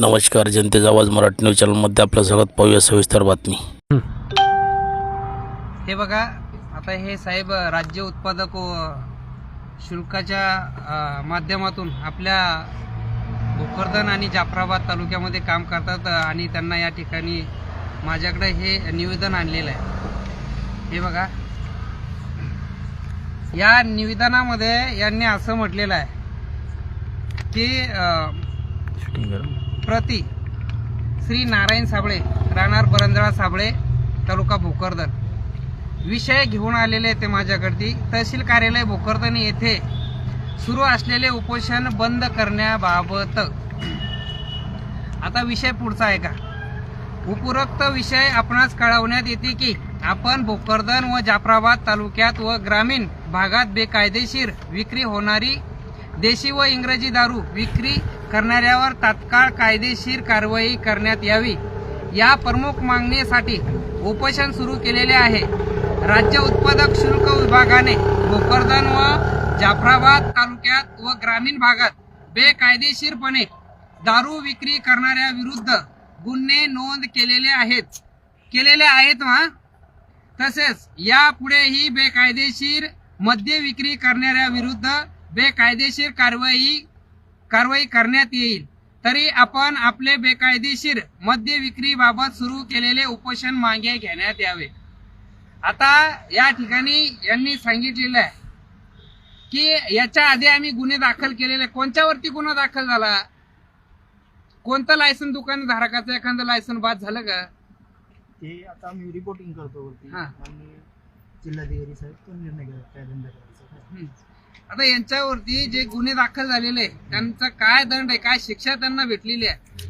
नमस्कार जनतेचा आवाज मराठी न्यूज चॅनलमध्ये आपलं स्वागत. पाहूया सविस्तर बातमी. हे बघा आता हे साहेब राज्य उत्पादक शुल्काच्या माध्यमातून आपल्या भोकरदन आणि जाफराबाद तालुक्यामध्ये काम करतात आणि त्यांना या ठिकाणी माझ्याकडे हे निवेदन आणलेलं आहे. हे बघा. या निवेदनामध्ये यांनी असं म्हटलेलं आहे की प्रति श्री नारायण साबळे राहणार बरंजळा साबळे तालुका भोकरदन. विषय घेऊन आलेले ते माझ्याकडती. तहसील कार्यालय भोकरदन येथे सुरू असलेले उपोषण बंद करण्याबाबत. आता विषय पुढचा आहे का? उपरोक्त विषय आपणास कळवण्यात येते की आपण भोकरदन व जाफराबाद तालुक्यात व ग्रामीण भागात बेकायदेशीर विक्री होणारी देशी व इंग्रजी दारू विक्री करणाऱ्यावर तात्काळ कायदेशीर कारवाई करण्यात यावी. या प्रमुख मागणीसाठी उपोषण सुरू केलेले आहे. राज्य उत्पादक शुल्क विभागाने भोकरदन व जाफराबाद तालुक्यात व ग्रामीण भागात बेकायदेशीरपणे दारू विक्री करणाऱ्या विरुद्ध गुन्हे नोंद केलेले आहेत. केलेले आहेत वा तसेच यापुढेही बेकायदेशीर मद्य विक्री करणाऱ्या विरुद्ध बेकायदेशीर कारवाई कारवाई करण्यात येईल. तरी आपण आपले बेकायदेशीर मद्य विक्री बाबत सुरू केलेले उपोषण मागे घेण्यात यावे. आता या ठिकाणी यांनी सांगितलेलं आहे की याच्या आधी आम्ही गुन्हे दाखल केलेले. कोणत्यावरती गुन्हा दाखल झाला? कोणतं लायसन दुकान धारकाचं? एखादं लायसन बाद झालं का? ते आता आम्ही रिपोर्टिंग करतो हा. आणि जिल्हाधिकारी साहेब तो निर्णय घेतात काय दंड करायचा. काय. हम्म. आता यांच्यावरती जे गुन्हे दाखल झालेले त्यांचा काय दंड आहे काय शिक्षा त्यांना भेटलेली आहे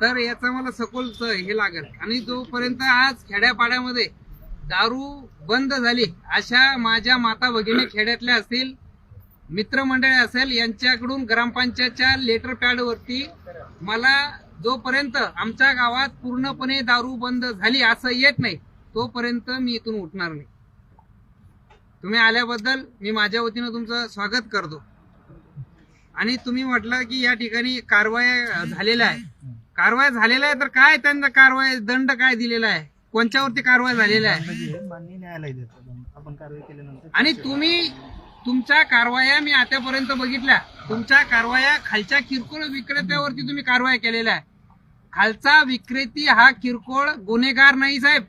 तर याचं मला सखोल हे लागेल. आणि जोपर्यंत आज खेड्यापाड्यामध्ये दारू बंद झाली अशा माझ्या माता भगिनी खेड्यातल्या असतील मित्रमंडळी असेल यांच्याकडून ग्रामपंचायतच्या लेटर पॅड वरती मला जोपर्यंत आमच्या गावात पूर्णपणे दारू बंद झाली असं येत नाही तोपर्यंत मी इथून उठणार नाही. तुम्ही आल्याबद्दल मी माझ्या वतीनं तुमचं स्वागत करतो. आणि तुम्ही म्हटलं की या ठिकाणी कारवाई झालेल्या आहे. कारवाई झालेल्या आहे तर काय त्यांना कारवाई दंड काय दिलेला आहे? कोणत्यावरती कारवाई झालेल्या आहे? कारवाई आणि तुम्ही तुमच्या कारवाया मी आतापर्यंत बघितल्या. तुमच्या कारवाया खालच्या किरकोळ विक्रेत्यावरती तुम्ही कारवाया केलेल्या आहे. खालचा विक्रेती हा किरकोळ गुन्हेगार नाही साहेब.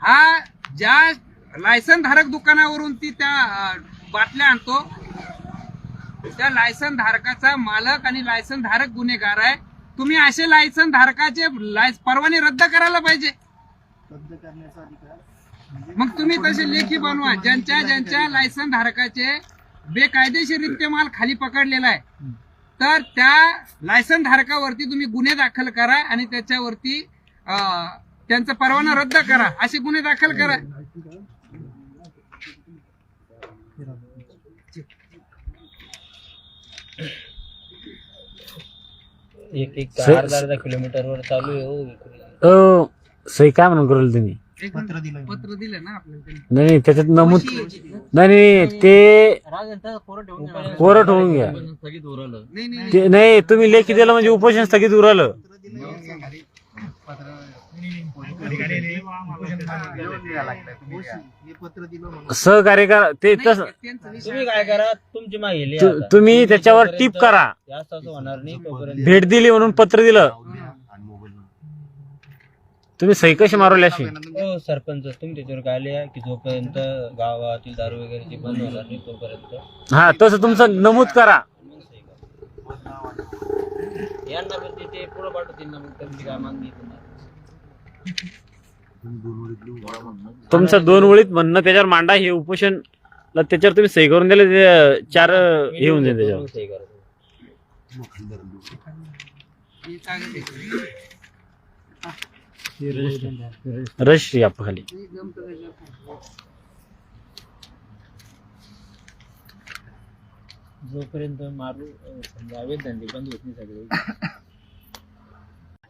हा ज्या लायसन धारक दुकानावरून ती त्या बाटल्या आणतो. त्या लायसन धारकाचा मालक आणि लायसन धारक गुन्हेगार आहे. तुम्ही असे लायसन धारकाचे परवाने रद्द करायला पाहिजे. म्हणजे मग तुम्ही तसे लेखी बनवा. ज्यांच्या ज्यांच्या लायसन धारकाचे बेकायदेशीररित्या माल खाली पकडलेला आहे. तर त्या लायसन धारकावरती तुम्ही गुन्हे दाखल करा आणि त्याच्यावरती त्यांचा परवाना रद्द करा. असे गुन्हे दाखल करा. एक एक स- अर्धा अर्धा किलोमीटरवर चालू आहे हो विक्री. अ, सही काय म्हणून करेल तुम्ही? पत्र दिलं. पत्र दिलं ना आपल्याला त्यांनी. नाही नाही, त्याच्यात नमूद नाही नाही ते कोरं ठेवून घ्या. नाही नाही. ते नाही तुम्ही लेखी दिलं म्हणजे उपोषण स्थगित उरालं. सहकार्य करा ते तस तुम्ही काय करा तुमची माहिती तु-. तुम्ही त्याच्यावर टीप करा. जास्त असं होणार नाही तोपर्यंत भेट दिली म्हणून पत्र दिलं. तुम्ही सही कशी मारवली अशी? हो सरपंच तुम्ही त्याच्यावर काय लिहा की जोपर्यंत गावातील दारू वगैरे बंद होणार नाही तोपर्यंत. हा तसं तुमचं नमूद करा. यांना पण ते- ते पुढे पाठवतील ना मग त्यांची काय मागणी. तुमचं दोन ओळीत म्हणणं त्याच्यावर मांडा हे उपोषण ला त्याच्यावर तुम्ही सही करून दिले ते चार हे होऊन जाईल त्याच्यावर. रजिस्ट्री आप खाली हे जमतं त्याच्यात. जोपर्यंत मारू समजा अवैध धंदे बंद होत नाही सगळे.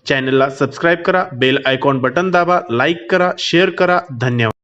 चॅनलला सबस्क्राईब करा बेल आयकॉन बटन दाबा लाईक करा शेअर करा. धन्यवाद.